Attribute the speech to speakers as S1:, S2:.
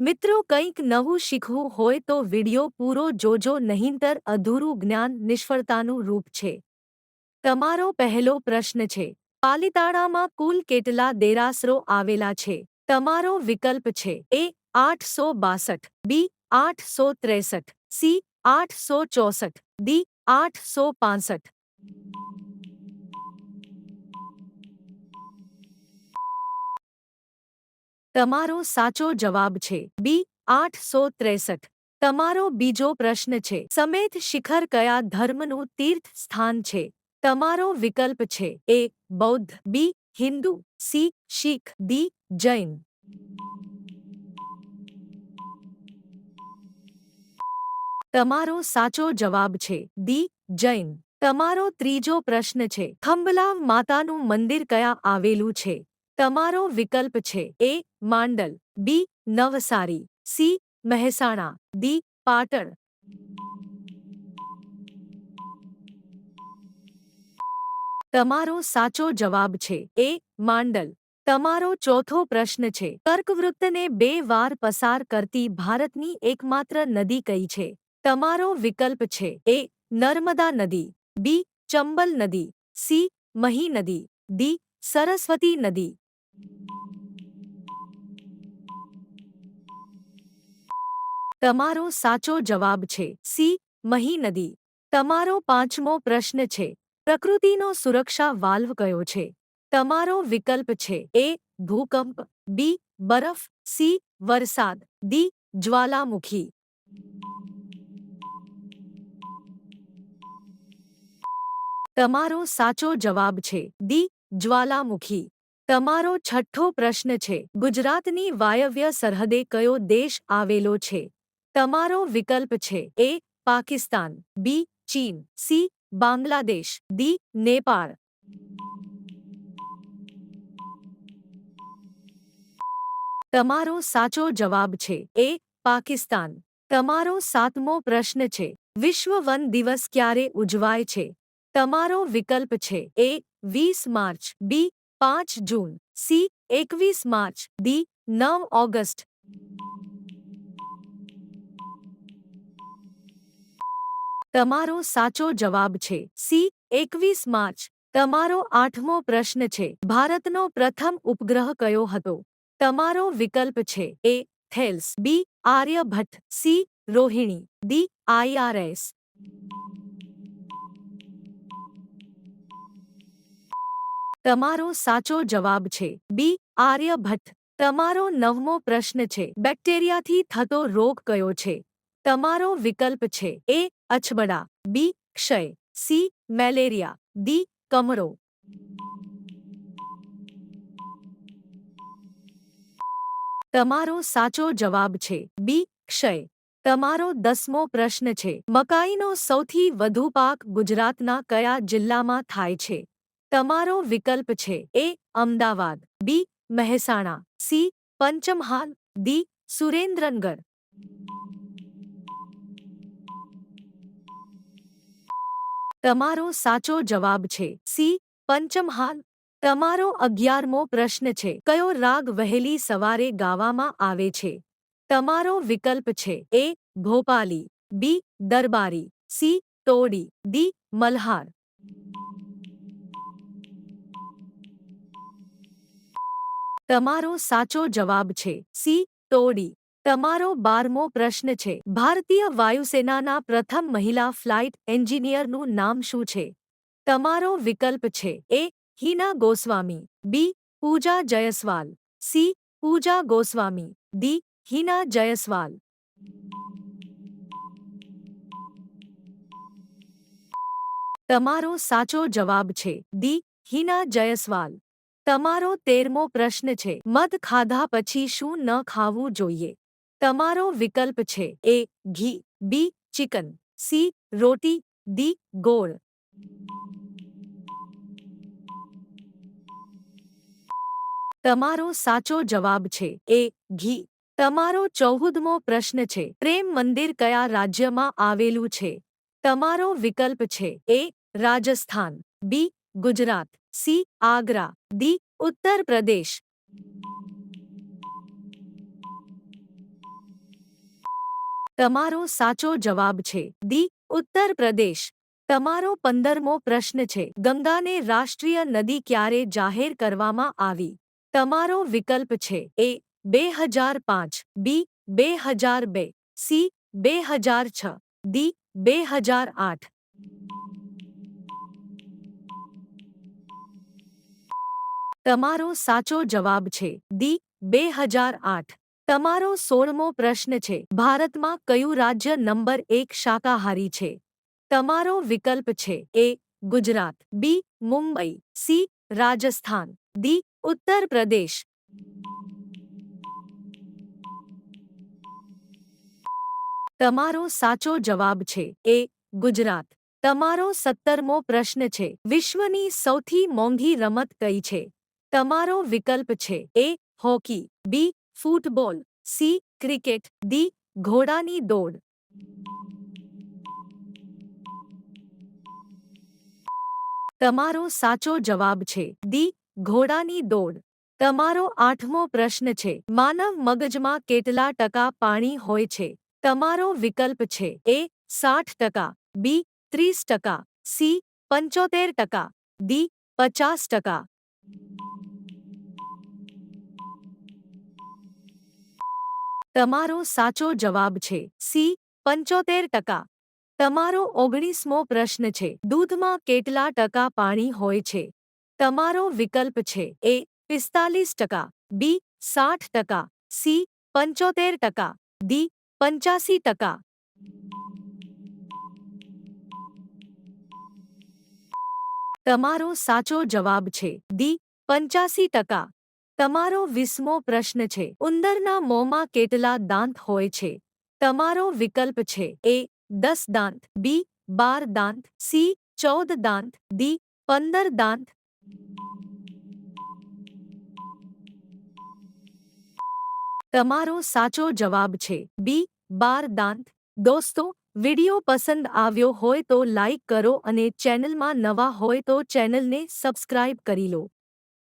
S1: મિત્રો કંઈક નવું શીખવું હોય તો વિડિયો પૂરો જોજો નહીંતર અધૂરું જ્ઞાન નિષ્ફળતાનું રૂપ છે. તમારો પહેલો પ્રશ્ન છે, પાલિતાણામાં કુલ કેટલા દેરાસરો આવેલા છે? તમારો વિકલ્પ છે, એ આઠસો બાસઠ, બી આઠસો ત્રેસઠ, સી આઠસો ચોસઠ, ડી આઠસો પાંસઠ. તમારો સાચો જવાબ છે. બી, આઠસો ત્રેસઠ. તમારો બીજો પ્રશ્ન છે. સમેત શિખર કયા ધર્મનું તીર્થ સ્થાન છે? તમારો વિકલ્પ છે. A, Bauddha. B, Hindu. C, Sikh. D, Jain. તમારો સાચો જવાબ છે. ડી, જૈન. તમારો ત્રીજો પ્રશ્ન છે. થંબલાવ માતાનું મંદિર કયા આવેલું છે? તમારો વિકલ્પ છે A Mandal, B Navsari, C Mehsana, D Patan. તમારો સાચો જવાબ છે એ માંડલ. તમારો ચોથો પ્રશ્ન છે, કર્કવૃત્તને બે વાર પસાર કરતી ભારતની એકમાત્ર નદી કઈ છે? તમારો વિકલ્પ છે એ નર્મદા નદી, બી ચંબલ નદી, સી મહી નદી, ડી સરસ્વતી નદી. તમારો સાચો જવાબ છે સી, મહી નદી. તમારો પાંચમો પ્રશ્ન છે, પ્રકૃતિનો સુરક્ષા વાલ્વ કયો છે? તમારો વિકલ્પ છે એ, ભૂકંપ, બી, બરફ, સી, વરસાદ, ડી, જ્વાલામુખી. તમારો સાચો જવાબ છે ડી, જ્વાલામુખી. તમારો છઠ્ઠો પ્રશ્ન છે. ગુજરાતની વાયવ્ય સરહદે કયો દેશ આવેલો છે? તમારો વિકલ્પ છે. એ, પાકિસ્તાન. બી, ચીન. સી, બાંગ્લાદેશ. ડી, નેપાળ. તમારો સાચો જવાબ છે. એ, પાકિસ્તાન. તમારો સાતમો પ્રશ્ન છે. વિશ્વ વન દિવસ ક્યારે ઉજવાય છે? તમારો વિકલ્પ છે. એ, વીસ માર્ચ. બી પાંચ જૂન, સી, એકવીસ માર્ચ, ડી, નવ ઓગસ્ટ. તમારો સાચો જવાબ છે, સી, એકવીસ માર્ચ. તમારો આઠમો પ્રશ્ન છે, ભારતનો પ્રથમ ઉપગ્રહ કયો હતો? તમારો વિકલ્પ છે, A, Thales, B, Aryabhatta, C, Rohini, D IRS તમારો સાચો જવાબ છે. બી, આર્યભટ્ટ. તમારો નવમો પ્રશ્ન છે. બેક્ટેરિયાથી થતો રોગ કયો છે? તમારો વિકલ્પ છે. એ, અછબડા. બી, ક્ષય. C, malaria. ડી, કમરો. તમારો સાચો જવાબ છે. બી, ક્ષય. તમારો દસમો પ્રશ્ન છે. મકાઈનો સૌથી વધુ પાક ગુજરાતના કયા જિલ્લામાં થાય છે? તમારો વિકલ્પ છે A Ahmedabad, B Mehsana, C Panchmahal, D Surendranagar. તમારો સાચો જવાબ છે સી પંચમહાલ. તમારો અગિયારમો પ્રશ્ન છે કયો રાગ વહેલી સવારે ગાવામાં આવે છે? તમારો વિકલ્પ છે A Bhopali, B Darbari, C Todi, D Malhar. તમારો સાચો જવાબ છે. સી. તોડી. તમારો બારમો પ્રશ્ન છે. ભારતીય વાયુસેનાના પ્રથમ મહિલા ફ્લાઇટ એન્જિનિયરનું નામ શું છે? તમારો વિકલ્પ છે. A. Hina Goswami. B. Pooja Jaiswal. C. Pooja Goswami. D. Hina Jaiswal. તમારો સાચો જવાબ છે. ડી. હિના જયસ્વાલ. તમારો તેરમો પ્રશ્ન છે. મધ ખાધા પછી શું ન ખાવું જોઈએ? તમારો વિકલ્પ છે. એ, ઘી, બી, ચિકન, સી, રોટી, ડી, ગોળ. તમારો સાચો જવાબ છે. એ, ઘી. તમારો ચૌદમો પ્રશ્ન છે. પ્રેમ મંદિર કયા રાજ્યમાં આવેલું છે? તમારો વિકલ્પ છે. A, Rajasthan. B, Gujarat. C, Agra, D, Uttar Pradesh. તમારો સાચો જવાબ છે. ડી, ઉત્તર પ્રદેશ. તમારો પંદરમો પ્રશ્ન છે. ગંગાને રાષ્ટ્રીય નદી ક્યારે જાહેર કરવામાં આવી? તમારો વિકલ્પ છે. એ, બે હજાર પાંચ, બી, બે હજાર બે, સી, બે હજાર છ, ડી, બે હજાર આઠ. તમારો સાચો જવાબ છે. દી, બે હજાર આઠ. તમારો સોળમો પ્રશ્ન છે. ભારતમાં કયું રાજ્ય નંબર એક શાકાહારી છે? તમારો વિકલ્પ છે. A, Gujarat. B, Mumbai. C, Rajasthan. D Uttar Pradesh. તમારો સાચો જવાબ છે. એ, ગુજરાત. તમારો સત્તરમો પ્રશ્ન છે. વિશ્વની સૌથી મોંઘી રમત કઈ છે? તમારો વિકલ્પ છે A, hockey, B, football, C, cricket, D, ઘોડાની દોડ. તમારો સાચો જવાબ છે ડી, ઘોડાની દોડ. તમારો આઠમો પ્રશ્ન છે માનવ મગજમાં કેટલા ટકા પાણી હોય છે? તમારો વિકલ્પ છે એ, સાઠ ટકા, બી, ત્રીસ ટકા, સી, પંચોતેર ટકા, ડી, પચાસ ટકા. તમારો સાચો જવાબ છે સી, પંચોતેર ટકા. તમારો ઓગણીસમો પ્રશ્ન છે, દૂધમાં કેટલા ટકા પાણી હોય છે? તમારો વિકલ્પ છે એ, પિસ્તાલીસ ટકા, બી, સાઠ ટકા, સી, પંચોતેર ટકા, ડી, પંચ્યાસી ટકા. તમારો સાચો જવાબ છે ડી, પંચ્યાસી ટકા. તમારો વીસમો પ્રશ્ન છે. ઉંદરના મોંમાં કેટલા દાંત હોય છે? તમારો વિકલ્પ છે. એ, દસ દાંત, બી, બાર દાંત, સી, ચૌદ દાંત, ડી, પંદર દાંત. તમારો સાચો જવાબ છે. બી, બાર દાંત. દોસ્તો, વિડિયો પસંદ આવ્યો હોય તો લાઇક કરો અને ચેનલમાં નવા હોય તો ચેનલને સબસ્ક્રાઇબ કરી લો.